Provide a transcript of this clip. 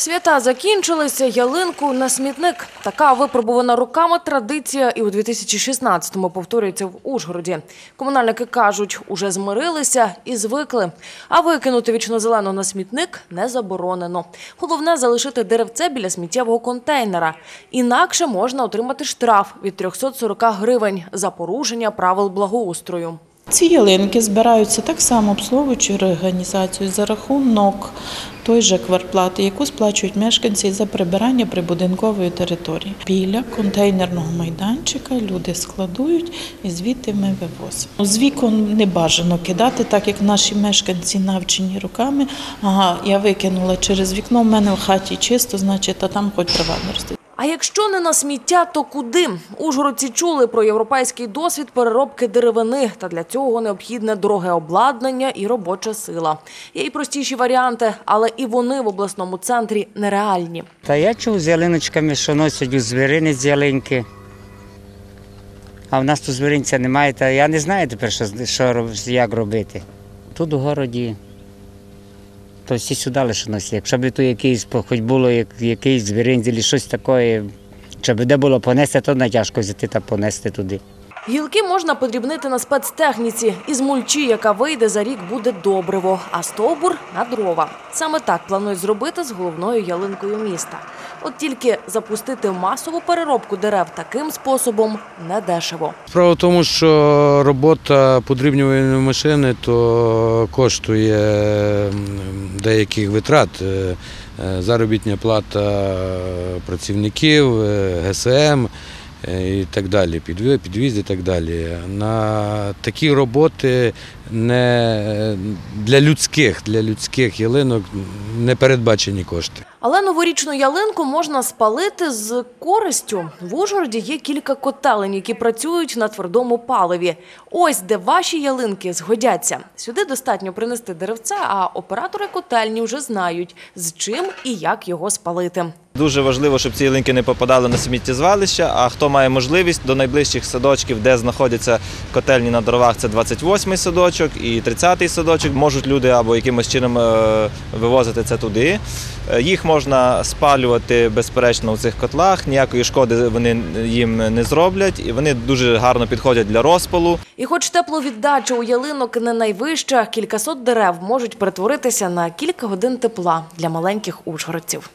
Свята закінчилися, ялинку на смітник. Така випробувана руками традиція і у 2016-му повторюється в Ужгороді. Комунальники кажуть, уже змирилися і звикли. А викинути вічно-зелену на смітник не заборонено. Головне – залишити деревце біля сміттєвого контейнера. Інакше можна отримати штраф від 340 гривень за порушення правил благоустрою. Ці ялинки збираються так само обслуговуючою організацією за рахунок той же квартплати, яку сплачують мешканці за прибирання прибудинкової території. Біля контейнерного майданчика люди складують і звідти ми вивозимо. З вікон не бажано кидати, так як наші мешканці навчені руками. Ага, я викинула через вікно, в мене в хаті чисто, значить, а там хоч трава не росте. А якщо не на сміття, то куди? Ужгородці чули про європейський досвід переробки деревини, та для цього необхідне дороге обладнання і робоча сила. Є і простіші варіанти, але і вони в обласному центрі нереальні. Та я чув з ялиночками, що носять у звіринець ялинки. А в нас тут звіринця немає, та я не знаю тепер, що, що як робити. Тут у городі, то всі сюди лише носять. Якщо б тут якийсь, хоч було як, якийсь звіринець або щось таке, щоб де було понести, то не тяжко взяти та понести туди. Гілки можна подрібнити на спецтехніці. Із мульчі, яка вийде за рік, буде добриво, а стовбур – на дрова. Саме так планують зробити з головною ялинкою міста. От тільки запустити масову переробку дерев таким способом недешево. Справа в тому, що робота подрібнювальної машини то коштує деяких витрат. Е, е, Заробітня плата працівників, е, ГСМ і так далі, підвіз і так далі. На такі роботи не для людських, для людських ялинок не передбачені кошти. Але новорічну ялинку можна спалити з користю. В Ужгороді є кілька котелень, які працюють на твердому паливі. Ось де ваші ялинки згодяться. Сюди достатньо принести деревце, а оператори котельні вже знають, з чим і як його спалити. Дуже важливо, щоб ці ялинки не попадали на сміттєзвалища. А хто має можливість до найближчих садочків, де знаходяться котельні на дровах, це 28-й садочок і 30-й садочок. Можуть люди або якимось чином е, вивозити це туди. Е, Їх можна спалювати безперечно у цих котлах. Ніякої шкоди вони їм не зроблять, і вони дуже гарно підходять для розпалу. І хоч тепловіддача у ялинок не найвища, кількасот дерев можуть перетворитися на кілька годин тепла для маленьких ужгородців.